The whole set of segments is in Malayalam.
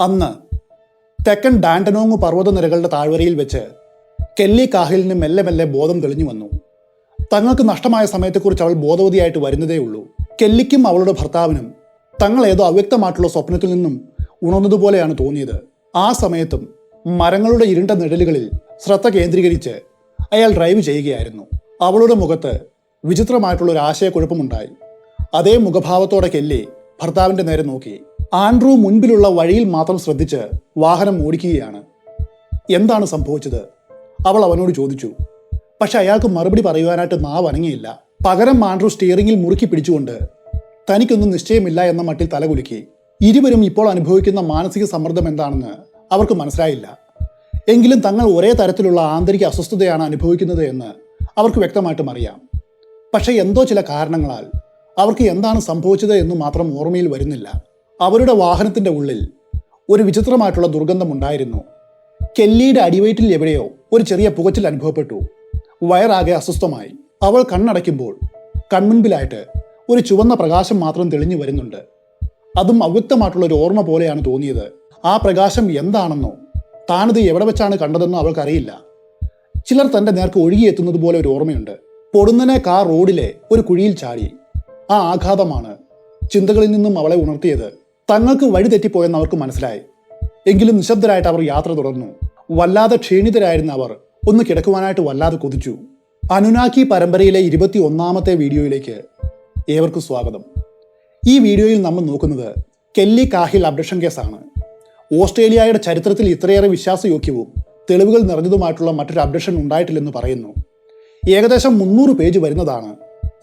അന്ന് തെക്കൻ ഡാൻഡനോങ് പർവതനിരകളുടെ താഴ്വരയിൽ വെച്ച് കെല്ലി കാഹിലിന് മെല്ലെ മെല്ലെ ബോധം തെളിഞ്ഞു വന്നു. തങ്ങൾക്ക് നഷ്ടമായ സമയത്തെക്കുറിച്ച് അവൾ ബോധവതിയായിട്ട് വരുന്നതേ ഉള്ളൂ കെല്ലിക്കും അവളുടെ ഭർത്താവിനും തങ്ങൾ ഏതോ അവ്യക്തമായിട്ടുള്ള സ്വപ്നത്തിൽ നിന്നും ഉണർന്നതുപോലെയാണ് തോന്നിയത്. ആ സമയത്തും മരങ്ങളുടെ ഇരുണ്ട നിഴലുകളിൽ ശ്രദ്ധ കേന്ദ്രീകരിച്ച് അയാൾ ഡ്രൈവ് ചെയ്യുകയായിരുന്നു. അവളുടെ മുഖത്ത് വിചിത്രമായിട്ടുള്ള ഒരു ആശയക്കുഴപ്പമുണ്ടായി. അതേ മുഖഭാവത്തോടെ കെല്ലി ഭർത്താവിന്റെ നേരെ നോക്കി. ആൻഡ്രൂ മുൻപിലുള്ള വഴിയിൽ മാത്രം ശ്രദ്ധിച്ച് വാഹനം ഓടിക്കുകയാണ്. എന്താണ് സംഭവിച്ചത്? അവൾ അവനോട് ചോദിച്ചു. പക്ഷെ അയാൾക്ക് മറുപടി പറയുവാനായിട്ട് നാവ് അനങ്ങിയില്ല. പകരം ആൻഡ്രൂ സ്റ്റിയറിംഗിൽ മുറുക്കി പിടിച്ചുകൊണ്ട് തനിക്കൊന്നും നിശ്ചയമില്ല എന്ന മട്ടിൽ തലകുലുക്കി. ഇരുവരും ഇപ്പോൾ അനുഭവിക്കുന്ന മാനസിക സമ്മർദ്ദം എന്താണെന്ന് അവർക്ക് മനസ്സിലായില്ല. എങ്കിലും തങ്ങൾ ഒരേ തരത്തിലുള്ള ആന്തരിക അസ്വസ്ഥതയാണ് അനുഭവിക്കുന്നത് എന്ന് അവർക്ക് വ്യക്തമായിട്ടും അറിയാം. പക്ഷേ എന്തോ ചില കാരണങ്ങളാൽ അവർക്ക് എന്താണ് സംഭവിച്ചത് എന്ന് മാത്രം ഓർമ്മയിൽ വരുന്നില്ല. അവരുടെ വാഹനത്തിന്റെ ഉള്ളിൽ ഒരു വിചിത്രമായിട്ടുള്ള ദുർഗന്ധമുണ്ടായിരുന്നു. കെല്ലിയുടെ അടിവയറ്റിൽ എവിടെയോ ഒരു ചെറിയ പുകച്ചിൽ അനുഭവപ്പെട്ടു. വയറാകെ അസ്വസ്ഥമായി. അവൾ കണ്ണടയ്ക്കുമ്പോൾ കൺമുൻപിലായിട്ട് ഒരു ചുവന്ന പ്രകാശം മാത്രം തെളിഞ്ഞു വരുന്നുണ്ട്. അതും അവ്യക്തമായിട്ടുള്ള ഒരു ഓർമ്മ പോലെയാണ് തോന്നിയത്. ആ പ്രകാശം എന്താണെന്നോ താനത് എവിടെ വെച്ചാണ് കണ്ടതെന്നോ അവൾക്കറിയില്ല. ചിലർ തന്റെ നേർക്ക് ഒഴുകിയെത്തുന്നത് പോലെ ഒരു ഓർമ്മയുണ്ട്. പൊടുന്നനെ കാർ റോഡിലെ ഒരു കുഴിയിൽ ചാടി. ആ ആഘാതമാണ് ചിന്തകളിൽ നിന്നും അവളെ ഉണർത്തിയത്. തങ്ങൾക്ക് വഴിതെറ്റിപ്പോയെന്ന് അവർക്ക് മനസ്സിലായി. എങ്കിലും നിശബ്ദരായിട്ട് അവർ യാത്ര തുടർന്നു. വല്ലാതെ ക്ഷീണിതരായിരുന്ന അവർ ഒന്ന് കിടക്കുവാനായിട്ട് വല്ലാതെ കൊതിച്ചു. അനുനാക്കി പരമ്പരയിലെ ഇരുപത്തി ഒന്നാമത്തെ വീഡിയോയിലേക്ക് ഏവർക്കും സ്വാഗതം. ഈ വീഡിയോയിൽ നമ്മൾ നോക്കുന്നത് കെല്ലി കാഹിൽ അബ്ഡക്ഷൻ കേസാണ്. ഓസ്ട്രേലിയയുടെ ചരിത്രത്തിൽ ഇത്രയേറെ വിശ്വാസയോഗ്യവും തെളിവുകൾ നിറഞ്ഞതുമായിട്ടുള്ള മറ്റൊരു അബ്ഡക്ഷൻ ഉണ്ടായിട്ടില്ലെന്ന് പറയുന്നു. ഏകദേശം മുന്നൂറ് പേജ് വരുന്നതാണ്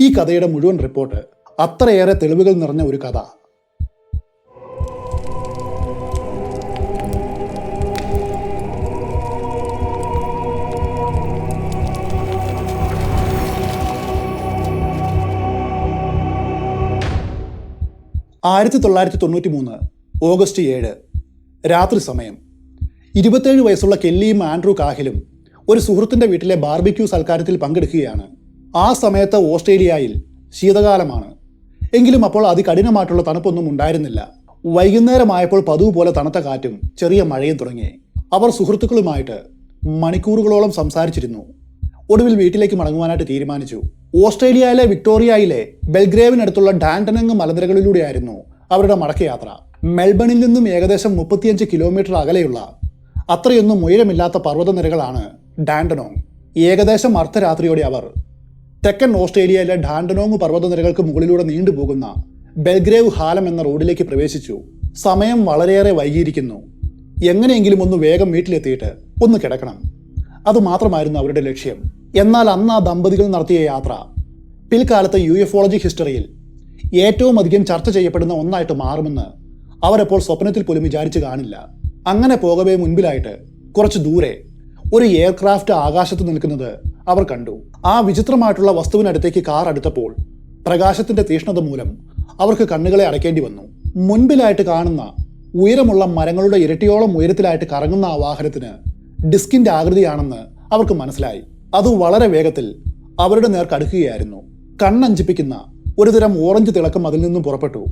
ഈ കഥയുടെ മുഴുവൻ റിപ്പോർട്ട്. അത്രയേറെ തെളിവുകൾ നിറഞ്ഞ ഒരു കഥ. ആയിരത്തി തൊള്ളായിരത്തി തൊണ്ണൂറ്റി മൂന്ന് ഓഗസ്റ്റ് ഏഴ് രാത്രി സമയം. ഇരുപത്തേഴ് വയസ്സുള്ള കെല്ലിയും ആൻഡ്രൂ കാഹിലും ഒരു സുഹൃത്തിന്റെ വീട്ടിലെ ബാർബിക്യൂ സൽക്കാരത്തിൽ പങ്കെടുക്കുകയാണ്. ആ സമയത്ത് ഓസ്ട്രേലിയയിൽ ശീതകാലമാണ്. എങ്കിലും അപ്പോൾ അതികഠിനമായിട്ടുള്ള തണുപ്പൊന്നും ഉണ്ടായിരുന്നില്ല. വൈകുന്നേരമായപ്പോൾ പതിവ് പോലെ തണുത്ത കാറ്റും ചെറിയ മഴയും തുടങ്ങി. അവർ സുഹൃത്തുക്കളുമായിട്ട് മണിക്കൂറുകളോളം സംസാരിച്ചിരുന്നു. ഒടുവിൽ വീട്ടിലേക്ക് മടങ്ങുവാനായിട്ട് തീരുമാനിച്ചു. ഓസ്ട്രേലിയയിലെ വിക്ടോറിയയിലെ ബെൽഗ്രേവിനടുത്തുള്ള ഡാൻഡനങ് മലനിരകളിലൂടെയായിരുന്നു അവരുടെ മടക്കയാത്ര. മെൽബണിൽ നിന്നും ഏകദേശം മുപ്പത്തിയഞ്ച് കിലോമീറ്റർ അകലെയുള്ള അത്രയൊന്നും ഉയരമില്ലാത്ത പർവതനിരകളാണ് ഡാൻഡനോങ് ഏകദേശം അർദ്ധരാത്രിയോടെ അവർ തെക്കൻ ഓസ്ട്രേലിയയിലെ ഡാൻഡനോങ് പർവതനിരകൾക്ക് മുകളിലൂടെ നീണ്ടുപോകുന്ന ബെൽഗ്രേവ് ഹാലം എന്ന റോഡിലേക്ക് പ്രവേശിച്ചു. സമയം വളരെയേറെ വൈകിയിരിക്കുന്നു. എങ്ങനെയെങ്കിലും ഒന്ന് വേഗം വീട്ടിലെത്തിയിട്ട് ഒന്ന് കിടക്കണം. അതുമാത്രമായിരുന്നു അവരുടെ ലക്ഷ്യം. എന്നാൽ അന്ന് ആ ദമ്പതികൾ നടത്തിയ യാത്ര പിൽക്കാലത്ത് യു എഫോളജി ഹിസ്റ്ററിയിൽ ഏറ്റവും അധികം ചർച്ച ചെയ്യപ്പെടുന്ന ഒന്നായിട്ട് മാറുമെന്ന് അവരെപ്പോൾ സ്വപ്നത്തിൽ പോലും വിചാരിച്ചു കാണില്ല. അങ്ങനെ പോകവേ മുൻപിലായിട്ട് കുറച്ച് ദൂരെ ഒരു എയർക്രാഫ്റ്റ് ആകാശത്ത് നിൽക്കുന്നത് അവർ കണ്ടു. ആ വിചിത്രമായിട്ടുള്ള വസ്തുവിനടുത്തേക്ക് കാർ അടുത്തപ്പോൾ പ്രകാശത്തിന്റെ തീഷ്ണത മൂലം അവർക്ക് കണ്ണുകളെ അടയ്ക്കേണ്ടി വന്നു. മുൻപിലായിട്ട് കാണുന്ന ഉയരമുള്ള മരങ്ങളുടെ ഇരട്ടിയോളം ഉയരത്തിലായിട്ട് കറങ്ങുന്ന ആ വാഹനത്തിന് ഡിസ്കിന്റെ ആകൃതിയാണെന്ന് അവർക്ക് മനസ്സിലായി. അത് വളരെ വേഗത്തിൽ അവരുടെ നേർക്ക് അടുക്കുകയായിരുന്നു. കണ്ണഞ്ചിപ്പിക്കുന്ന ഒരുതരം ഓറഞ്ച് തിളക്കം അതിൽ നിന്നും പുറപ്പെട്ടു.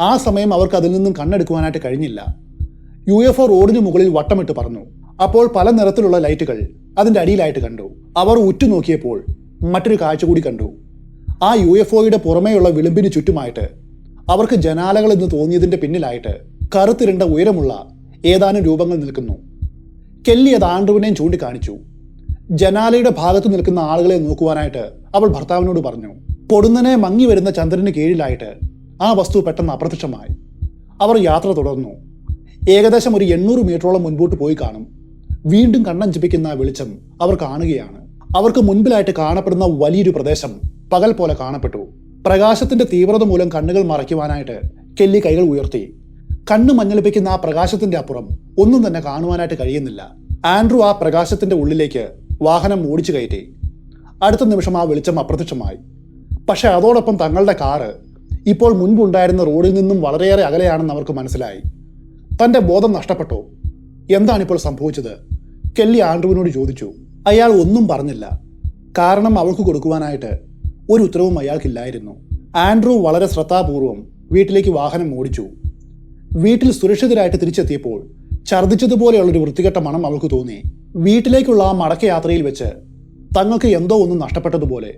ആ സമയം അവർക്ക് അതിൽ നിന്നും കണ്ണെടുക്കുവാനായിട്ട് കഴിഞ്ഞില്ല. യു എഫ് ഒ റോഡിന് മുകളിൽ വട്ടമിട്ട് പറഞ്ഞു അപ്പോൾ പല നിറത്തിലുള്ള ലൈറ്റുകൾ അതിന്റെ അടിയിലായിട്ട് കണ്ടു. അവർ ഉറ്റുനോക്കിയപ്പോൾ മറ്റൊരു കാഴ്ച കൂടി കണ്ടു. ആ യു എഫ് ഒയുടെ പുറമേയുള്ള വിളിമ്പിന് ചുറ്റുമായിട്ട് അവർക്ക് ജനാലകൾ എന്ന് തോന്നിയതിന്റെ പിന്നിലായിട്ട് കറുത്തിരണ്ട ഉയരമുള്ള ഏതാനും രൂപങ്ങൾ നിൽക്കുന്നു. കെല്ലി അത് ആൻഡ്രുവിനെയും ചൂണ്ടിക്കാണിച്ചു. ജനാലയുടെ ഭാഗത്ത് നിൽക്കുന്ന ആളുകളെ നോക്കുവാനായിട്ട് അവൾ ഭർത്താവിനോട് പറഞ്ഞു പൊടുന്നനെ മങ്ങി വരുന്ന ചന്ദ്രന് കീഴിലായിട്ട് ആ വസ്തു പെട്ടെന്ന് അപ്രത്യക്ഷമായി. അവർ യാത്ര തുടർന്നു. ഏകദേശം ഒരു എണ്ണൂറ് മീറ്ററോളം മുൻപോട്ട് പോയി കാണും. വീണ്ടും കണ്ണഞ്ചിപ്പിക്കുന്ന വെളിച്ചം അവർ കാണുകയാണ്. അവർക്ക് മുൻപിലായിട്ട് കാണപ്പെടുന്ന വലിയൊരു പ്രദേശം പകൽ പോലെ കാണപ്പെട്ടു. പ്രകാശത്തിന്റെ തീവ്രത മൂലം കണ്ണുകൾ മറയ്ക്കുവാനായിട്ട് കെല്ലി കൈകൾ ഉയർത്തി. കണ്ണു മഞ്ഞളിപ്പിക്കുന്ന ആ പ്രകാശത്തിന്റെ അപ്പുറം ഒന്നും തന്നെ കാണുവാനായിട്ട് കഴിയുന്നില്ല. ആൻഡ്രു ആ പ്രകാശത്തിന്റെ ഉള്ളിലേക്ക് വാഹനം ഓടിച്ചു കയറ്റി. അടുത്ത നിമിഷം ആ വെളിച്ചം അപ്രത്യക്ഷമായി. പക്ഷേ അതോടൊപ്പം തങ്ങളുടെ കാറ് ഇപ്പോൾ മുൻപുണ്ടായിരുന്ന റോഡിൽ നിന്നും വളരെയേറെ അകലെയാണെന്ന് അവർക്ക് മനസ്സിലായി. തന്റെ ബോധം നഷ്ടപ്പെട്ടു. എന്താണിപ്പോൾ സംഭവിച്ചത്? കെല്ലി ആൻഡ്രുവിനോട് ചോദിച്ചു. അയാൾ ഒന്നും പറഞ്ഞില്ല. കാരണം അവൾക്ക് കൊടുക്കുവാനായിട്ട് ഒരു ഉത്തരവും അയാൾക്കില്ലായിരുന്നു. ആൻഡ്രു വളരെ ശ്രദ്ധാപൂർവം വീട്ടിലേക്ക് വാഹനം ഓടിച്ചു. വീട്ടിൽ സുരക്ഷിതരായിട്ട് തിരിച്ചെത്തിയപ്പോൾ ഛർദ്ദിച്ചതുപോലെയുള്ളൊരു വൃത്തികെട്ട മണം അവൾക്ക് തോന്നി. വീട്ടിലേക്കുള്ള ആ മടക്കയാത്രയിൽ വെച്ച് തങ്ങൾക്ക് എന്തോ ഒന്ന് നഷ്ടപ്പെട്ടതുപോലെ.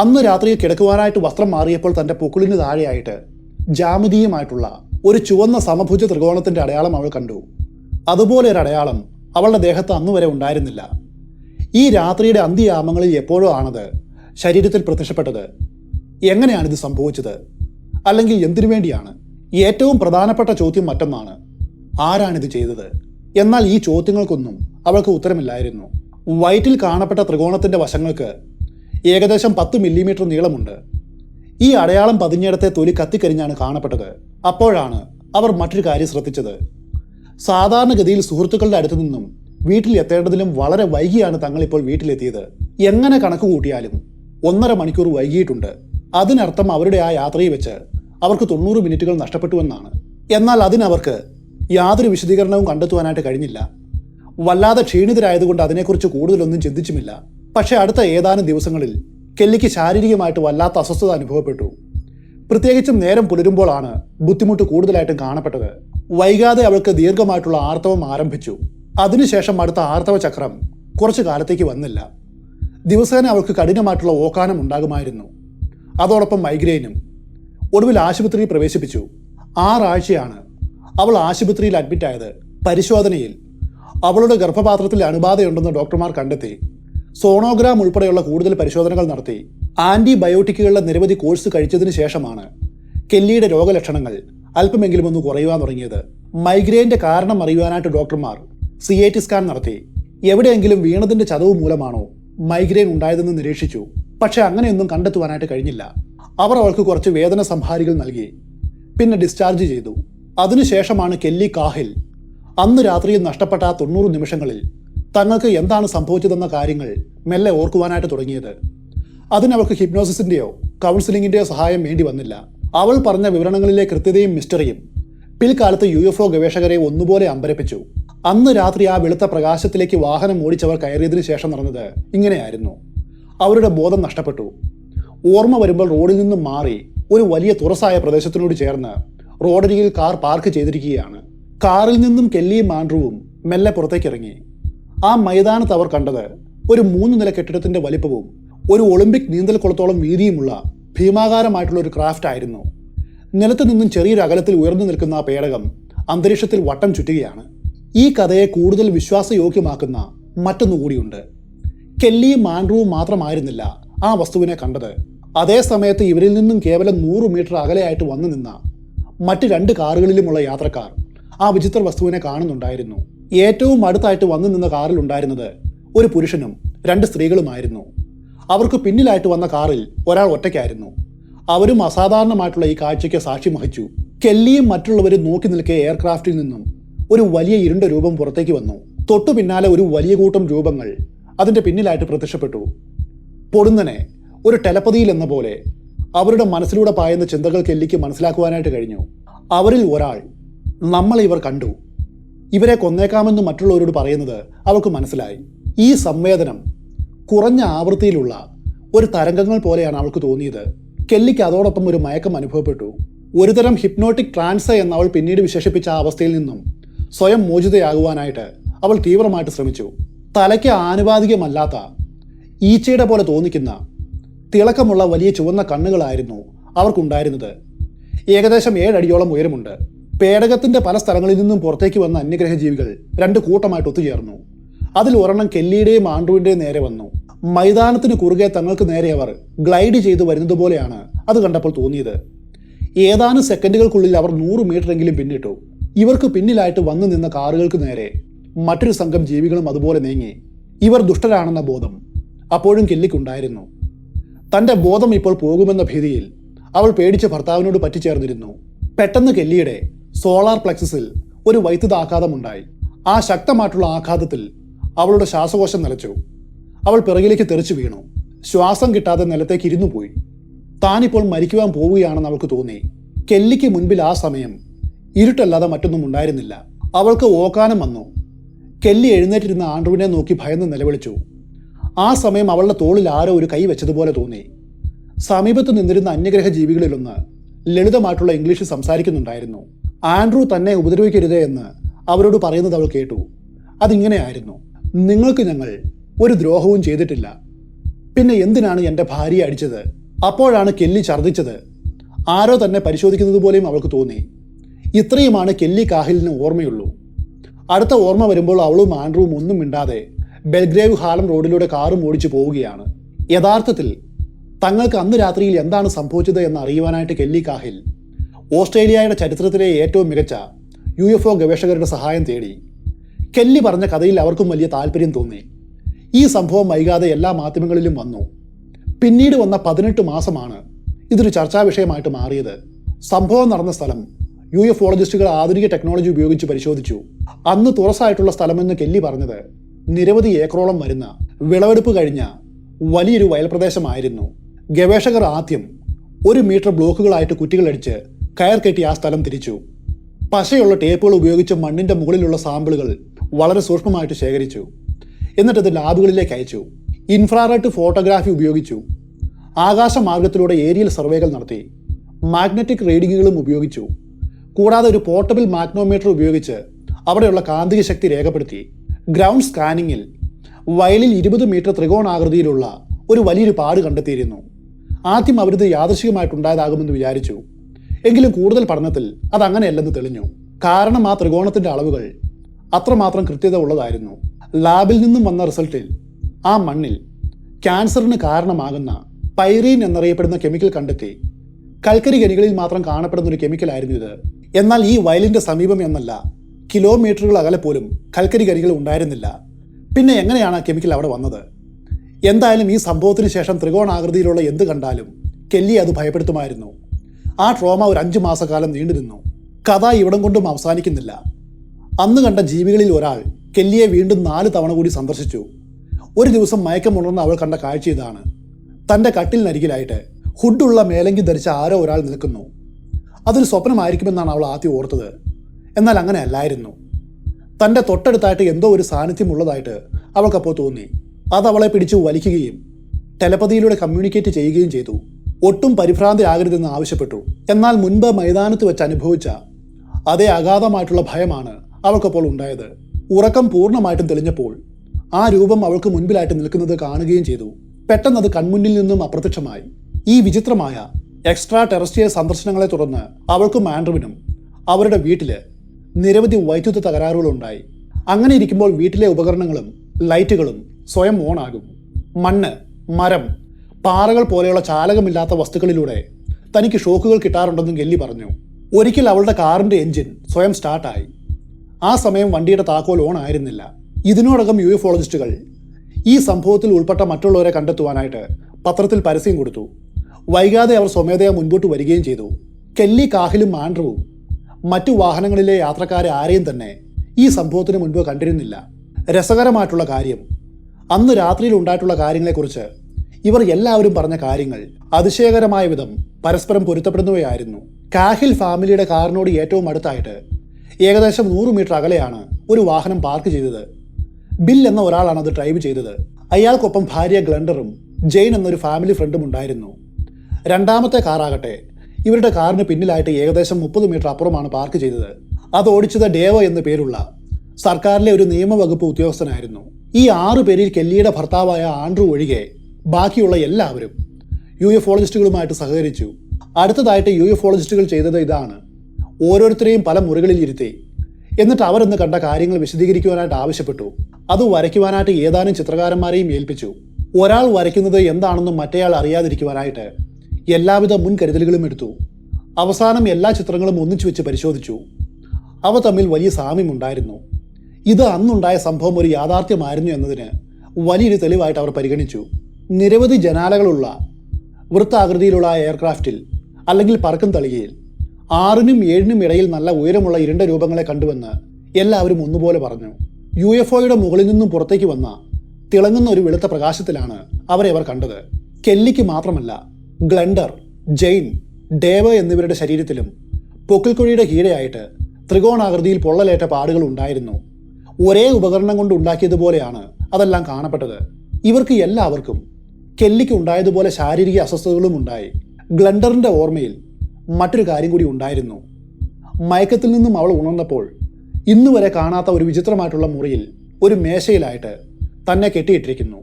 അന്ന് രാത്രി കിടക്കുവാനായിട്ട് വസ്ത്രം മാറിയപ്പോൾ തന്റെ പൊക്കിളിന് താഴെയായിട്ട് ജാമിതീയമായിട്ടുള്ള ഒരു ചുവന്ന സമഭുജ ത്രികോണത്തിന്റെ അടയാളം അവൾ കണ്ടു. അതുപോലെ ഒരു അടയാളം അവളുടെ ദേഹത്ത് അന്ന് വരെ ഉണ്ടായിരുന്നില്ല. ഈ രാത്രിയുടെ അന്ത്യയാമങ്ങളിൽ എപ്പോഴോ ആണത് ശരീരത്തിൽ പ്രത്യക്ഷപ്പെട്ടത്. എങ്ങനെയാണിത് സംഭവിച്ചത്? അല്ലെങ്കിൽ എന്തിനു വേണ്ടിയാണ്? ഏറ്റവും പ്രധാനപ്പെട്ട ചോദ്യം മറ്റൊന്നാണ്. ആരാണിത് ചെയ്തത്? എന്നാൽ ഈ ചോദ്യങ്ങൾക്കൊന്നും അവൾക്ക് ഉത്തരമില്ലായിരുന്നു. വയറ്റിൽ കാണപ്പെട്ട ത്രികോണത്തിന്റെ വശങ്ങൾക്ക് ഏകദേശം പത്ത് മില്ലിമീറ്റർ നീളമുണ്ട്. ഈ അടയാളം പതിഞ്ഞിടത്തെ തൊലി കത്തിക്കരിഞ്ഞാണ് കാണപ്പെട്ടത്. അപ്പോഴാണ് അവർ മറ്റൊരു കാര്യം ശ്രദ്ധിച്ചത്. സാധാരണഗതിയിൽ സുഹൃത്തുക്കളുടെ അടുത്തു നിന്നും വീട്ടിൽ എത്തേണ്ടതിലും വളരെ വൈകിയാണ് തങ്ങളിപ്പോൾ വീട്ടിലെത്തിയത്. എങ്ങനെ കണക്ക് കൂട്ടിയാലും ഒന്നര മണിക്കൂർ വൈകിയിട്ടുണ്ട്. അതിനർത്ഥം അവരുടെ ആ യാത്രയിൽ വെച്ച് അവർക്ക് തൊണ്ണൂറ് മിനിറ്റുകൾ നഷ്ടപ്പെട്ടുവെന്നാണ്. എന്നാൽ അതിനവർക്ക് യാതൊരു വിശദീകരണവും കണ്ടെത്തുവാനായിട്ട് കഴിഞ്ഞില്ല. വല്ലാതെ ക്ഷീണിതരായതുകൊണ്ട് അതിനെക്കുറിച്ച് കൂടുതലൊന്നും ചിന്തിച്ചുമില്ല. പക്ഷേ അടുത്ത ഏതാനും ദിവസങ്ങളിൽ കെല്ലിക്ക് ശാരീരികമായിട്ട് വല്ലാത്ത അസ്വസ്ഥത അനുഭവപ്പെട്ടു. പ്രത്യേകിച്ചും നേരം പുലരുമ്പോഴാണ് ബുദ്ധിമുട്ട് കൂടുതലായിട്ടും കാണപ്പെട്ടത്. വൈകാതെ അവൾക്ക് ദീർഘമായിട്ടുള്ള ആർത്തവം ആരംഭിച്ചു. അതിനുശേഷം അടുത്ത ആർത്തവ ചക്രം കുറച്ചു കാലത്തേക്ക് വന്നില്ല. ദിവസേന അവൾക്ക് കഠിനമായിട്ടുള്ള ഓക്കാനം ഉണ്ടാകുമായിരുന്നു. അതോടൊപ്പം മൈഗ്രെയിനും ഒടുവിൽ ആശുപത്രിയിൽ പ്രവേശിപ്പിച്ചു. ആറാഴ്ചയാണ് അവൾ ആശുപത്രിയിൽ അഡ്മിറ്റ് ആയത് പരിശോധനയിൽ. അവളുടെ ഗർഭപാത്രത്തിൽ അണുബാധയുണ്ടെന്ന് ഡോക്ടർമാർ കണ്ടെത്തി. സോണോഗ്രാം ഉൾപ്പെടെയുള്ള കൂടുതൽ പരിശോധനകൾ നടത്തി. ആന്റിബയോട്ടിക്കുകളുടെ നിരവധി കോഴ്സ് കഴിച്ചതിന് ശേഷമാണ് കെല്ലിയുടെ രോഗലക്ഷണങ്ങൾ അല്പമെങ്കിലും ഒന്ന് കുറയുവാൻ തുടങ്ങിയത്. മൈഗ്രെയിന്റെ കാരണം അറിയുവാനായിട്ട് ഡോക്ടർമാർ സി ടി സ്കാൻ നടത്തി. എവിടെയെങ്കിലും വീണതിന്റെ ചതവ് മൂലമാണോ മൈഗ്രെയിൻ ഉണ്ടായതെന്ന് നിരീക്ഷിച്ചു. പക്ഷെ അങ്ങനെയൊന്നും കണ്ടെത്തുവാനായിട്ട് കഴിഞ്ഞില്ല. അവർ അവൾക്ക് കുറച്ച് വേദന സംഹാരികൾ നൽകി. പിന്നെ ഡിസ്ചാർജ് ചെയ്തു. അതിനുശേഷമാണ് കെല്ലി കാഹിൽ അന്ന് രാത്രിയിൽ നഷ്ടപ്പെട്ട ആ തൊണ്ണൂറ് നിമിഷങ്ങളിൽ തങ്ങൾക്ക് എന്താണ് സംഭവിച്ചതെന്ന കാര്യങ്ങൾ മെല്ലെ ഓർക്കുവാനായിട്ട് തുടങ്ങിയത്. അതിനവർക്ക് ഹിപ്നോസിസിന്റെയോ കൗൺസിലിംഗിന്റെയോ സഹായം വേണ്ടി വന്നില്ല. അവൾ പറഞ്ഞ വിവരണങ്ങളിലെ കൃത്യതയും മിസ്റ്ററിയും പിൽക്കാലത്ത് യു എഫ് ഒ ഗവേഷകരെ ഒന്നുപോലെ അമ്പരപ്പിച്ചു. അന്ന് രാത്രി ആ വെളുത്ത പ്രകാശത്തിലേക്ക് വാഹനം ഓടിച്ചവർ കയറിയതിനു ശേഷം നടന്നത് ഇങ്ങനെയായിരുന്നു. അവരുടെ ബോധം നഷ്ടപ്പെട്ടു. ഓർമ്മ വരുമ്പോൾ റോഡിൽ നിന്നും മാറി ഒരു വലിയ തുറസായ പ്രദേശത്തിനോട് ചേർന്ന് റോഡരികിൽ കാർ പാർക്ക് ചെയ്തിരിക്കുകയാണ്. കാറിൽ നിന്നും കെല്ലിയും ആൻഡ്രുവും മെല്ലെ പുറത്തേക്കിറങ്ങി. ആ മൈതാനത്ത് അവർ കണ്ടത് ഒരു മൂന്ന് നില കെട്ടിടത്തിന്റെ വലിപ്പവും ഒരു ഒളിമ്പിക് നീന്തൽക്കുളത്തോളം വീതിയുമുള്ള ഭീമാകാരമായിട്ടുള്ള ഒരു ക്രാഫ്റ്റ് ആയിരുന്നു. നിലത്ത് നിന്നും ചെറിയൊരു അകലത്തിൽ ഉയർന്നു നിൽക്കുന്ന ആ പേടകം അന്തരീക്ഷത്തിൽ വട്ടം ചുറ്റുകയാണ്. ഈ കഥയെ കൂടുതൽ വിശ്വാസയോഗ്യമാക്കുന്ന മറ്റൊന്നുകൂടിയുണ്ട് കെല്ലിയും മാൻഡ്രുവും മാത്രമായിരുന്നില്ല ആ വസ്തുവിനെ കണ്ടത്. അതേ സമയത്ത് ഇവരിൽ നിന്നും കേവലം നൂറ് മീറ്റർ അകലെയായിട്ട് വന്നു നിന്ന മറ്റ് രണ്ട് കാറുകളിലുമുള്ള യാത്രക്കാർ ആ വിചിത്ര വസ്തുവിനെ കാണുന്നുണ്ടായിരുന്നു. ഏറ്റവും അടുത്തായിട്ട് വന്നു നിന്ന കാറിലുണ്ടായിരുന്നത് ഒരു പുരുഷനും രണ്ട് സ്ത്രീകളുമായിരുന്നു. അവർക്ക് പിന്നിലായിട്ട് വന്ന കാറിൽ ഒരാൾ ഒറ്റയ്ക്കായിരുന്നു. അവരും അസാധാരണമായിട്ടുള്ള ഈ കാഴ്ചയ്ക്ക് സാക്ഷ്യം വഹിച്ചു. കെല്ലിയും മറ്റുള്ളവരും നോക്കി നിൽക്കിയ എയർക്രാഫ്റ്റിൽ നിന്നും ഒരു വലിയ ഇരുണ്ട രൂപം പുറത്തേക്ക് വന്നു. തൊട്ടു പിന്നാലെ ഒരു വലിയ കൂട്ടം രൂപങ്ങൾ അതിന്റെ പിന്നിലായിട്ട് പ്രത്യക്ഷപ്പെട്ടു. പൊടുന്നനെ ഒരു ടെലപ്പതിയിൽ എന്ന പോലെ അവരുടെ മനസ്സിലൂടെ പായുന്ന ചിന്തകൾ കെല്ലിക്ക് മനസ്സിലാക്കുവാനായിട്ട് കഴിഞ്ഞു. അവരിൽ ഒരാൾ നമ്മളെ ഇവർ കണ്ടു. ഇവരെ കൊന്നേക്കാമെന്ന് മറ്റുള്ളവരോട് പറയുന്നത് അവർക്ക് മനസ്സിലായി. ഈ സംവേദനം കുറഞ്ഞ ആവൃത്തിയിലുള്ള ഒരു തരംഗങ്ങൾ പോലെയാണ് അവൾക്ക് തോന്നിയത്. കെല്ലിക്ക് അതോടൊപ്പം ഒരു മയക്കം അനുഭവപ്പെട്ടു. ഒരുതരം ഹിപ്നോട്ടിക് ട്രാൻസ് എന്ന് അവൾ പിന്നീട് വിശേഷിപ്പിച്ച ആ അവസ്ഥയിൽ നിന്നും സ്വയം മോചിതയാകുവാനായിട്ട് അവൾ തീവ്രമായിട്ട് ശ്രമിച്ചു. തലയ്ക്ക് ആനുപാതികമല്ലാത്ത ഈച്ചയുടെ പോലെ തോന്നിക്കുന്ന തിളക്കമുള്ള വലിയ ചുവന്ന കണ്ണുകളായിരുന്നു അവർക്കുണ്ടായിരുന്നത്. ഏകദേശം ഏഴടിയോളം ഉയരമുണ്ട്. പേടകത്തിന്റെ പല സ്ഥലങ്ങളിൽ നിന്നും പുറത്തേക്ക് വന്ന അന്യഗ്രഹ ജീവികൾ രണ്ട് കൂട്ടമായിട്ട് ഒത്തുചേർന്നു. അതിൽ ഒരെണ്ണം കെല്ലിയുടെയും ആണ്ടുവിന്റെയും നേരെ വന്നു. മൈതാനത്തിന് കുറുകെ തങ്ങൾക്ക് നേരെ അവർ ഗ്ലൈഡ് ചെയ്ത് വരുന്നതുപോലെയാണ് അത് കണ്ടപ്പോൾ തോന്നിയത്. ഏതാനും സെക്കൻഡുകൾക്കുള്ളിൽ അവർ നൂറ് മീറ്ററെങ്കിലും പിന്നിട്ടു. ഇവർക്ക് പിന്നിലായിട്ട് വന്നു നിന്ന കാറുകൾക്ക് നേരെ മറ്റൊരു സംഘം ജീവികളും അതുപോലെ നീങ്ങി. ഇവർ ദുഷ്ടരാണെന്ന ബോധം അപ്പോഴും കെല്ലിക്കുണ്ടായിരുന്നു. തന്റെ ബോധം ഇപ്പോൾ പോകുമെന്ന ഭീതിയിൽ അവൾ പേടിച്ച ഭർത്താവിനോട് പറ്റിച്ചേർന്നിരുന്നു. പെട്ടെന്ന് കെല്ലിയുടെ സോളാർ പ്ലക്സസിൽ ഒരു വൈദ്യുത ആഘാതമുണ്ടായി ആ ശക്തമായിട്ടുള്ള ആഘാതത്തിൽ അവളുടെ ശ്വാസകോശം നിലച്ചു അവൾ പിറകിലേക്ക് തെറിച്ചു വീണു. ശ്വാസം കിട്ടാതെ നിലത്തേക്ക് ഇരുന്നു പോയി. താനിപ്പോൾ മരിക്കുവാൻ പോവുകയാണെന്ന് അവൾക്ക് തോന്നി. കെല്ലിക്ക് മുൻപിൽ ആ സമയം ഇരുട്ടല്ലാതെ മറ്റൊന്നും ഉണ്ടായിരുന്നില്ല. അവൾക്ക് ഓക്കാനം വന്നു. കെല്ലി എഴുന്നേറ്റിരുന്ന ആൻഡ്രുവിനെ നോക്കി ഭയന്ന് നിലവിളിച്ചു. ആ സമയം അവളുടെ തോളിൽ ആരോ ഒരു കൈ വെച്ചതുപോലെ തോന്നി. സമീപത്ത് നിന്നിരുന്ന അന്യഗ്രഹ ജീവികളിലൊന്ന് ലളിതമായിട്ടുള്ള ഇംഗ്ലീഷ് സംസാരിക്കുന്നുണ്ടായിരുന്നു. ആൻഡ്രൂ തന്നെ ഉപദ്രവിക്കരുതേ എന്ന് അവരോട് പറയുന്നത് അവൾ കേട്ടു. അതിങ്ങനെയായിരുന്നു. നിങ്ങൾക്ക് ഞങ്ങൾ ഒരു ദ്രോഹവും ചെയ്തിട്ടില്ല. പിന്നെ എന്തിനാണ് എന്റെ ഭാര്യയെ അടിച്ചത്? അപ്പോഴാണ് കെല്ലി ഛർദ്ദിച്ചത്. ആരോ തന്നെ പരിശോധിക്കുന്നത് പോലെയും അവൾക്ക് തോന്നി. ഇത്രയുമാണ് കെല്ലി കാഹിലിന് ഓർമ്മയുള്ളൂ. അടുത്ത ഓർമ്മ വരുമ്പോൾ അവളും ആൻഡ്രൂവും ഒന്നും മിണ്ടാതെ ബെൽഗ്രേവ് ഹാളം റോഡിലൂടെ കാറും ഓടിച്ചു പോവുകയാണ്. യഥാർത്ഥത്തിൽ തങ്ങൾക്ക് അന്ന് രാത്രിയിൽ എന്താണ് സംഭവിച്ചത് എന്ന് അറിയുവാനായിട്ട് കെല്ലി കാഹിൽ ഓസ്ട്രേലിയയുടെ ചരിത്രത്തിലെ ഏറ്റവും മികച്ച യു എഫ് ഒ ഗവേഷകരുടെ സഹായം തേടി. കെല്ലി പറഞ്ഞ കഥയിൽ അവർക്കും വലിയ താല്പര്യം തോന്നി. ഈ സംഭവം വൈകാതെ എല്ലാ മാധ്യമങ്ങളിലും വന്നു. പിന്നീട് വന്ന പതിനെട്ട് മാസമാണ് ഇതൊരു ചർച്ചാ വിഷയമായിട്ട് മാറിയത്. സംഭവം നടന്ന സ്ഥലം യു എഫോളജിസ്റ്റുകൾ ആധുനിക ടെക്നോളജി ഉപയോഗിച്ച് പരിശോധിച്ചു. അന്ന് തുറസായിട്ടുള്ള സ്ഥലമെന്ന് കെല്ലി പറഞ്ഞത് നിരവധി ഏക്കറോളം വരുന്ന വിളവെടുപ്പ് കഴിഞ്ഞ വലിയൊരു വയൽപ്രദേശമായിരുന്നു. ഗവേഷകർ ആദ്യം ഒരു മീറ്റർ ബ്ലോക്കുകളായിട്ട് കുറ്റികളടിച്ച് കയർ കെട്ടി ആ സ്ഥലം തിരിച്ചു. പശയുള്ള ടേപ്പുകൾ ഉപയോഗിച്ച് മണ്ണിന്റെ മുകളിലുള്ള സാമ്പിളുകൾ വളരെ സൂക്ഷ്മമായിട്ട് ശേഖരിച്ചു. എന്നിട്ടത് ലാബുകളിലേക്ക് അയച്ചു. ഇൻഫ്രാറെഡ് ഫോട്ടോഗ്രാഫി ഉപയോഗിച്ചു. ആകാശമാർഗത്തിലൂടെ ഏരിയൽ സർവേകൾ നടത്തി. മാഗ്നറ്റിക് റീഡിങ്ങുകളും ഉപയോഗിച്ചു. കൂടാതെ ഒരു പോർട്ടബിൾ മാഗ്നോമീറ്റർ ഉപയോഗിച്ച് അവിടെയുള്ള കാന്തിക ശക്തി രേഖപ്പെടുത്തി. ഗ്രൗണ്ട് സ്കാനിങ്ങിൽ വയലിൽ ഇരുപത് മീറ്റർ ത്രികോണാകൃതിയിലുള്ള ഒരു വലിയൊരു പാട് കണ്ടെത്തിയിരുന്നു. ആദ്യം അവരിത് യാദൃശികമായിട്ടുണ്ടായതാകുമെന്ന് വിചാരിച്ചു. എങ്കിലും കൂടുതൽ പഠനത്തിൽ അതങ്ങനെയല്ലെന്ന് തെളിഞ്ഞു. കാരണം ആ ത്രികോണത്തിന്റെ അളവുകൾ അത്രമാത്രം കൃത്യത ഉള്ളതായിരുന്നു. ലാബിൽ നിന്നും വന്ന റിസൾട്ടിൽ ആ മണ്ണിൽ ക്യാൻസറിന് കാരണമാകുന്ന പൈറീൻ എന്നറിയപ്പെടുന്ന കെമിക്കൽ കണ്ടെത്തി കൽക്കരി ഖനികളിൽ മാത്രം കാണപ്പെടുന്ന ഒരു കെമിക്കലായിരുന്നു ഇത്. എന്നാൽ ഈ വയലിന്റെ സമീപം എന്നല്ല കിലോമീറ്ററുകൾ അകലെ പോലും കൽക്കരി കരികൾ ഉണ്ടായിരുന്നില്ല. പിന്നെ എങ്ങനെയാണ് ആ കെമിക്കൽ അവിടെ വന്നത്? എന്തായാലും ഈ സംഭവത്തിന് ശേഷം ത്രികോണാകൃതിയിലുള്ള എന്ത് കണ്ടാലും കെല്ലി അത് ഭയപ്പെടുത്തുമായിരുന്നു. ആ ട്രോമ ഒരു അഞ്ചു മാസക്കാലം നീണ്ടിരുന്നു കഥ ഇവിടം കൊണ്ടും അവസാനിക്കുന്നില്ല. അന്ന് കണ്ട ജീവികളിൽ ഒരാൾ കെല്ലിയെ വീണ്ടും നാല് തവണ കൂടി സന്ദർശിച്ചു. ഒരു ദിവസം മയക്കമുണർന്ന് അവൾ കണ്ട കാഴ്ച ഇതാണ്. തന്റെ കട്ടിലിനരികിലായിട്ട് ഹുഡുള്ള മേലങ്കി ധരിച്ച ആരോ ഒരാൾ നിൽക്കുന്നു. അതൊരു സ്വപ്നമായിരിക്കുമെന്നാണ് അവൾ ആദ്യം ഓർത്തത്. എന്നാൽ അങ്ങനെ അല്ലായിരുന്നു. തന്റെ തൊട്ടടുത്തായിട്ട് എന്തോ ഒരു സാന്നിധ്യം ഉള്ളതായിട്ട് അവൾക്കപ്പോൾ തോന്നി. അത് അവളെ പിടിച്ചു വലിക്കുകയും ടെലപ്പതിയിലൂടെ കമ്മ്യൂണിക്കേറ്റ് ചെയ്യുകയും ചെയ്തു. ഒട്ടും പരിഭ്രാന്തരാകരുതെന്ന് ആവശ്യപ്പെട്ടു. എന്നാൽ മുൻപ് മൈതാനത്ത് വെച്ച് അനുഭവിച്ച അതേ അഗാധമായിട്ടുള്ള ഭയമാണ് അവൾക്കപ്പോൾ ഉണ്ടായത്. ഉറക്കം പൂർണമായിട്ടും തെളിഞ്ഞപ്പോൾ ആ രൂപം അവൾക്ക് മുൻപിലായിട്ട് നിൽക്കുന്നത് കാണുകയും ചെയ്തു. പെട്ടെന്ന് അത് കൺമുന്നിൽ നിന്നും അപ്രത്യക്ഷമായി. ഈ വിചിത്രമായ എക്സ്ട്രാ ടെറസ്ട്രിയൽ സന്ദർശനങ്ങളെ തുടർന്ന് അവൾക്കും ആൻഡ്രുവിനും അവരുടെ വീട്ടിൽ നിരവധി വൈദ്യുത തകരാറുകളുണ്ടായി. അങ്ങനെ ഇരിക്കുമ്പോൾ വീട്ടിലെ ഉപകരണങ്ങളും ലൈറ്റുകളും സ്വയം ഓണാകും. മണ്ണ് മരം പാറകൾ പോലെയുള്ള ചാലകമില്ലാത്ത വസ്തുക്കളിലൂടെ തനിക്ക് ഷോക്കുകൾ കിട്ടാറുണ്ടെന്നും ഗെല്ലി പറഞ്ഞു. ഒരിക്കൽ അവളുടെ കാറിന്റെ എഞ്ചിൻ സ്വയം സ്റ്റാർട്ടായി. ആ സമയം വണ്ടിയുടെ താക്കോൽ ഓൺ ആയിരുന്നില്ല. ഇതിനോടകം യുഎഫോളജിസ്റ്റുകൾ ഈ സംഭവത്തിൽ ഉൾപ്പെട്ട മറ്റുള്ളവരെ കണ്ടെത്തുവാനായിട്ട് പത്രത്തിൽ പരസ്യം കൊടുത്തു. വൈകാതെ അവർ സ്വമേധയാ മുൻപോട്ട് വരികയും ചെയ്തു. കെല്ലി കാഹിലും ആൻഡ്രവും മറ്റു വാഹനങ്ങളിലെ യാത്രക്കാരെ ആരെയും തന്നെ ഈ സംഭവത്തിന് മുൻപ് കണ്ടിരുന്നില്ല. രസകരമായിട്ടുള്ള കാര്യം അന്ന് രാത്രിയിൽ ഉണ്ടായിട്ടുള്ള കാര്യങ്ങളെക്കുറിച്ച് ഇവർ എല്ലാവരും പറഞ്ഞ കാര്യങ്ങൾ അതിശയകരമായ വിധം പരസ്പരം പൊരുത്തപ്പെടുന്നവയായിരുന്നു. കാഹിൽ ഫാമിലിയുടെ കാറിനോട് ഏറ്റവും അടുത്തായിട്ട് ഏകദേശം നൂറ് മീറ്റർ അകലെയാണ് ഒരു വാഹനം പാർക്ക് ചെയ്തത്. ബിൽ എന്ന ഒരാളാണ് അത് ഡ്രൈവ് ചെയ്തത്. അയാൾക്കൊപ്പം ഭാര്യ ഗ്ലണ്ടറും ജെയിൻ എന്നൊരു ഫാമിലി ഫ്രണ്ടും ഉണ്ടായിരുന്നു. രണ്ടാമത്തെ കാറാകട്ടെ ഇവരുടെ കാറിന് പിന്നിലായിട്ട് ഏകദേശം മുപ്പത് മീറ്റർ അപ്പുറമാണ് പാർക്ക് ചെയ്തത്. അത് ഓടിച്ചത് ഡേവ എന്ന പേരുള്ള സർക്കാരിലെ ഒരു നിയമവകുപ്പ് ഉദ്യോഗസ്ഥനായിരുന്നു. ഈ ആറു പേരിൽ കെല്ലിയുടെ ഭർത്താവായ ആൻഡ്രു ഒഴികെ ബാക്കിയുള്ള എല്ലാവരും യു എഫോളജിസ്റ്റുകളുമായിട്ട് സഹകരിച്ചു. അടുത്തതായിട്ട് യു എഫോളജിസ്റ്റുകൾ ചെയ്തത് ഇതാണ്. ഓരോരുത്തരെയും പല മുറികളിൽ ഇരുത്തി. എന്നിട്ട് അവരെന്ന് കണ്ട കാര്യങ്ങൾ വിശദീകരിക്കുവാനായിട്ട് ആവശ്യപ്പെട്ടു. അത് വരയ്ക്കുവാനായിട്ട് ഏതാനും ചിത്രകാരന്മാരെയും ഏൽപ്പിച്ചു. ഒരാൾ വരയ്ക്കുന്നത് എന്താണെന്നും മറ്റേയാൾ അറിയാതിരിക്കുവാനായിട്ട് എല്ലാവിധ മുൻകരുതലുകളും എടുത്തു. അവസാനം എല്ലാ ചിത്രങ്ങളും ഒന്നിച്ചു വെച്ച് പരിശോധിച്ചു. അവ തമ്മിൽ വലിയ സാമ്യമുണ്ടായിരുന്നു ഇത് അന്നുണ്ടായ സംഭവം ഒരു യാഥാർത്ഥ്യമായിരുന്നു എന്നതിന് വലിയൊരു തെളിവായിട്ട് അവർ പരിഗണിച്ചു. നിരവധി ജനാലകളുള്ള വൃത്താകൃതിയിലുള്ള എയർക്രാഫ്റ്റിൽ അല്ലെങ്കിൽ പറക്കും തളികയിൽ ആറിനും ഏഴിനും ഇടയിൽ നല്ല ഉയരമുള്ള ഇരുണ്ട രൂപങ്ങളെ കണ്ടുവെന്ന് എല്ലാവരും ഒന്നുപോലെ പറഞ്ഞു. യു എഫ് ഒയുടെ മുകളിൽ നിന്നും പുറത്തേക്ക് വന്ന തിളങ്ങുന്ന ഒരു വെളുത്ത പ്രകാശത്തിലാണ് അവരെ അവർ കണ്ടത്. കെല്ലിക്ക് മാത്രമല്ല ഗ്ലണ്ടർ ജെയിൻ ഡേവ എന്നിവരുടെ ശരീരത്തിലും പൊക്കിൾക്കുഴിയുടെ കീഴെയായിട്ട് ത്രികോണാകൃതിയിൽ പൊള്ളലേറ്റ പാടുകൾ ഉണ്ടായിരുന്നു. ഒരേ ഉപകരണം കൊണ്ട് ഉണ്ടാക്കിയതുപോലെയാണ് അതെല്ലാം കാണപ്പെട്ടത്. ഇവർക്ക് എല്ലാവർക്കും കെല്ലിക്ക് ഉണ്ടായതുപോലെ ശാരീരിക അസ്വസ്ഥതകളും ഉണ്ടായി. ഗ്ലണ്ടറിന്റെ ഓർമ്മയിൽ മറ്റൊരു കാര്യം കൂടി ഉണ്ടായിരുന്നു. മയക്കത്തിൽ നിന്നും അവൾ ഉണർന്നപ്പോൾ ഇന്നുവരെ കാണാത്ത ഒരു വിചിത്രമായിട്ടുള്ള മുറിയിൽ ഒരു മേശയിലായിട്ട് തന്നെ കെട്ടിയിട്ടിരിക്കുന്നു.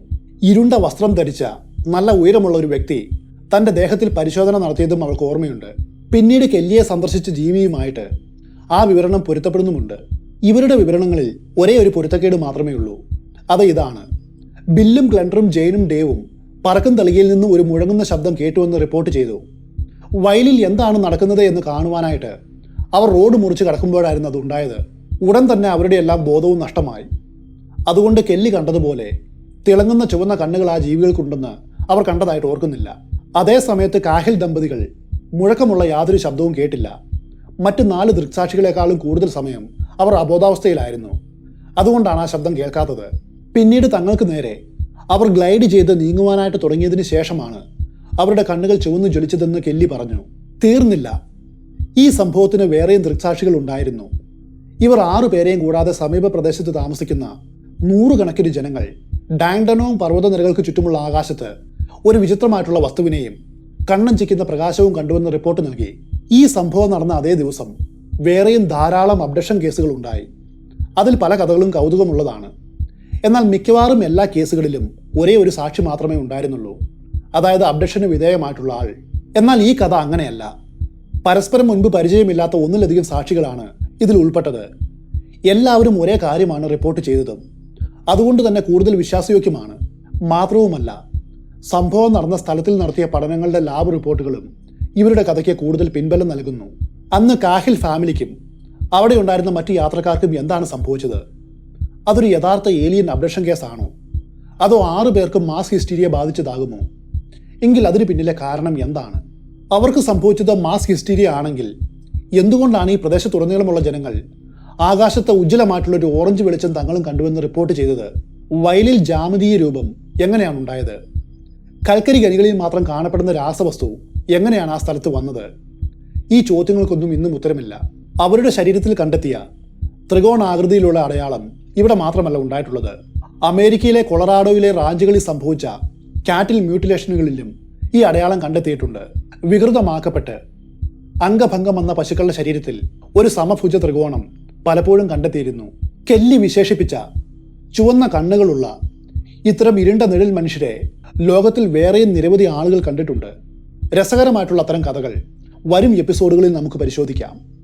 ഇരുണ്ട വസ്ത്രം ധരിച്ച നല്ല ഉയരമുള്ള ഒരു വ്യക്തി തന്റെ ദേഹത്തിൽ പരിശോധന നടത്തിയതും അവൾക്ക് ഓർമ്മയുണ്ട്. പിന്നീട് കെല്ലിയെ സന്ദർശിച്ച ജീവിയുമായിട്ട് ആ വിവരണം പൊരുത്തപ്പെടുന്നുമുണ്ട്. ഇവരുടെ വിവരണങ്ങളിൽ ഒരേ ഒരു പൊരുത്തക്കേട് മാത്രമേ ഉള്ളൂ. അത് ഇതാണ്. ബില്ലും ഗ്ലണ്ടറും ജെയിനും ഡേവും പറക്കും തളികയിൽ നിന്നും ഒരു മുഴങ്ങുന്ന ശബ്ദം കേട്ടുവെന്ന് റിപ്പോർട്ട് ചെയ്തു. വയലിൽ എന്താണ് നടക്കുന്നത് എന്ന് കാണുവാനായിട്ട് അവർ റോഡ് മുറിച്ച് കടക്കുമ്പോഴായിരുന്നു അത് ഉണ്ടായത്. ഉടൻ തന്നെ അവരുടെ എല്ലാം ബോധവും നഷ്ടമായി. അതുകൊണ്ട് കെല്ലി കണ്ടതുപോലെ തിളങ്ങുന്ന ചുവന്ന കണ്ണുകൾ ആ ജീവികൾക്കുണ്ടെന്ന് അവർ കണ്ടതായിട്ട് ഓർക്കുന്നില്ല. അതേ സമയത്ത് കാഹിൽ ദമ്പതികൾ മുഴക്കമുള്ള യാതൊരു ശബ്ദവും കേട്ടില്ല. മറ്റ് നാല് ദൃക്സാക്ഷികളെക്കാളും കൂടുതൽ സമയം അവർ അബോധാവസ്ഥയിലായിരുന്നു. അതുകൊണ്ടാണ് ആ ശബ്ദം കേൾക്കാത്തത്. പിന്നീട് തങ്ങൾക്ക് നേരെ അവർ ഗ്ലൈഡ് ചെയ്ത് നീങ്ങുവാനായിട്ട് തുടങ്ങിയതിന് ശേഷമാണ് അവരുടെ കണ്ണുകൾ ചുവന്നു ജ്വലിച്ചതെന്ന് കെല്ലി പറഞ്ഞു. തീർന്നില്ല. ഈ സംഭവത്തിന് വേറെയും ദൃക്സാക്ഷികൾ ഉണ്ടായിരുന്നു. ഇവർ ആറു പേരെയും കൂടാതെ സമീപ പ്രദേശത്ത് താമസിക്കുന്ന നൂറുകണക്കിന് ജനങ്ങൾ ഡാങ്ഡനോം പർവതനിരകൾക്ക് ചുറ്റുമുള്ള ആകാശത്ത് ഒരു വിചിത്രമായിട്ടുള്ള വസ്തുവിനെയും കണ്ണഞ്ചിക്കുന്ന പ്രകാശവും കണ്ടുവെന്ന് റിപ്പോർട്ട് നൽകി. ഈ സംഭവം നടന്ന അതേ ദിവസം വേറെയും ധാരാളം അബ്ഡക്ഷൻ കേസുകൾ ഉണ്ടായി. അതിൽ പല കഥകളും കൗതുകമുള്ളതാണ്. എന്നാൽ മിക്കവാറും എല്ലാ കേസുകളിലും ഒരേ ഒരു സാക്ഷി മാത്രമേ ഉണ്ടായിരുന്നുള്ളൂ. അതായത് അബ്ഡക്ഷന് വിധേയമായിട്ടുള്ള ആൾ. എന്നാൽ ഈ കഥ അങ്ങനെയല്ല. പരസ്പരം മുൻപ് പരിചയമില്ലാത്ത ഒന്നിലധികം സാക്ഷികളാണ് ഇതിൽ ഉൾപ്പെട്ടത്. എല്ലാവരും ഒരേ കാര്യമാണ് റിപ്പോർട്ട് ചെയ്തതും. അതുകൊണ്ട് തന്നെ കൂടുതൽ വിശ്വാസയോഗ്യമാണ്. മാത്രവുമല്ല സംഭവം നടന്ന സ്ഥലത്തിൽ നടത്തിയ പഠനങ്ങളുടെ ലാബ് റിപ്പോർട്ടുകളും ഇവരുടെ കഥയ്ക്ക് കൂടുതൽ പിൻബലം നൽകുന്നു. അന്ന് കാഹിൽ ഫാമിലിക്കും അവിടെ ഉണ്ടായിരുന്ന മറ്റു യാത്രക്കാർക്കും എന്താണ് സംഭവിച്ചത്? അതൊരു യഥാർത്ഥ ഏലിയൻ അബ്ഡക്ഷൻ കേസാണോ അതോ ആറു പേർക്കും മാസ് ഹിസ്റ്റീരിയ ബാധിച്ചതാകുമോ? എങ്കിൽ അതിന് പിന്നിലെ കാരണം എന്താണ്? അവർക്ക് സംഭവിച്ചത് മാസ് ഹിസ്റ്റീരിയ ആണെങ്കിൽ എന്തുകൊണ്ടാണ് ഈ പ്രദേശത്തുടനീളമുള്ള ജനങ്ങൾ ആകാശത്തെ ഉജ്ജ്വലമായിട്ടുള്ള ഒരു ഓറഞ്ച് വെളിച്ചം തങ്ങളും കണ്ടുവെന്ന് റിപ്പോർട്ട് ചെയ്തത്? വയലിൽ ജാമതീയ രൂപം എങ്ങനെയാണ് ഉണ്ടായത്? കൽക്കരി ഖനികളിൽ മാത്രം കാണപ്പെടുന്ന രാസവസ്തു എങ്ങനെയാണ് ആ സ്ഥലത്ത് വന്നത്? ഈ ചോദ്യങ്ങൾക്കൊന്നും ഇന്നും ഉത്തരമില്ല. അവരുടെ ശരീരത്തിൽ കണ്ടെത്തിയ ത്രികോണാകൃതിയിലുള്ള അടയാളം ഇവിടെ മാത്രമല്ല ഉണ്ടായിട്ടുള്ളത്. അമേരിക്കയിലെ കൊളറാഡോയിലെ റാഞ്ചുകളിൽ സംഭവിച്ച കാറ്റിൽ മ്യൂട്ടിലേഷനുകളിലും ഈ അടയാളം കണ്ടെത്തിയിട്ടുണ്ട്. വികൃതമാക്കപ്പെട്ട് അംഗഭംഗം വന്ന പശുക്കളുടെ ശരീരത്തിൽ ഒരു സമഭുജ ത്രികോണം പലപ്പോഴും കണ്ടെത്തിയിരുന്നു. കെല്ലി വിശേഷിപ്പിച്ച ചുവന്ന കണ്ണുകളുള്ള ഇത്തരം ഇരുണ്ട നിഴൽ മനുഷ്യരെ ലോകത്തിൽ വേറെയും നിരവധി ആളുകൾ കണ്ടിട്ടുണ്ട്. രസകരമായിട്ടുള്ള അത്തരം കഥകൾ വരും എപ്പിസോഡുകളിൽ നമുക്ക് പരിശോധിക്കാം.